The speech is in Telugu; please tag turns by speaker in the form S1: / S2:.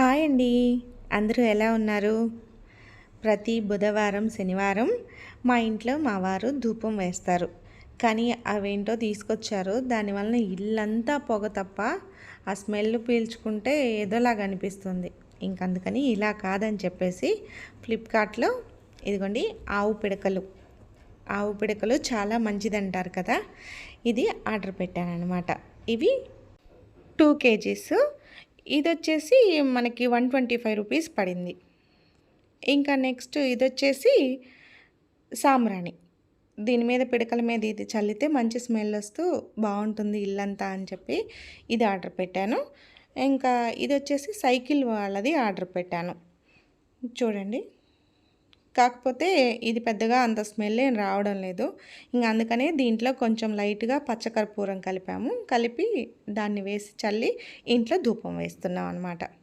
S1: హాయ్ అండి. అందరూ ఎలా ఉన్నారు? ప్రతి బుధవారం శనివారం మా ఇంట్లో మా వారు ధూపం వేస్తారు. కానీ అవేంటో తీసుకొచ్చారు. దానివలన ఇల్లంతా పొగ తప్ప ఆ స్మెల్ పీల్చుకుంటే ఏదోలాగా అనిపిస్తుంది. ఇంకందుకని ఇలా కాదని చెప్పేసి ఫ్లిప్కార్ట్లో ఇదిగోండి ఆవు పిడకలు. ఆవు పిడకలు చాలా మంచిదంటారు కదా? ఇది ఆర్డర్ పెట్టాను అనమాట ఇవి టూ కేజీస్ ఇది వచ్చేసి మనకి వన్ ట్వంటీ ఫైవ్ రూపీస్ పడింది. ఇంకా నెక్స్ట్ ఇది వచ్చేసి సాంబ్రాణి. దీని మీద పిడకల మీద ఇది చల్లితే మంచి స్మెల్ వస్తూ బాగుంటుంది ఇల్లంతా అని చెప్పి ఇది ఆర్డర్ పెట్టాను. ఇంకా ఇది వచ్చేసి సైకిల్ వాళ్ళది ఆర్డర్ పెట్టాను. చూడండి. కాకపోతే ఇది పెద్దగా అంత స్మెల్ ఏం రావడం లేదు. ఇంకా అందుకనే దీంట్లో కొంచెం లైట్గా పచ్చకర్పూరం కలిపాము. కలిపి దాన్ని వేసి చల్లి ఇంట్లో ధూపం వేస్తున్నాం అనమాట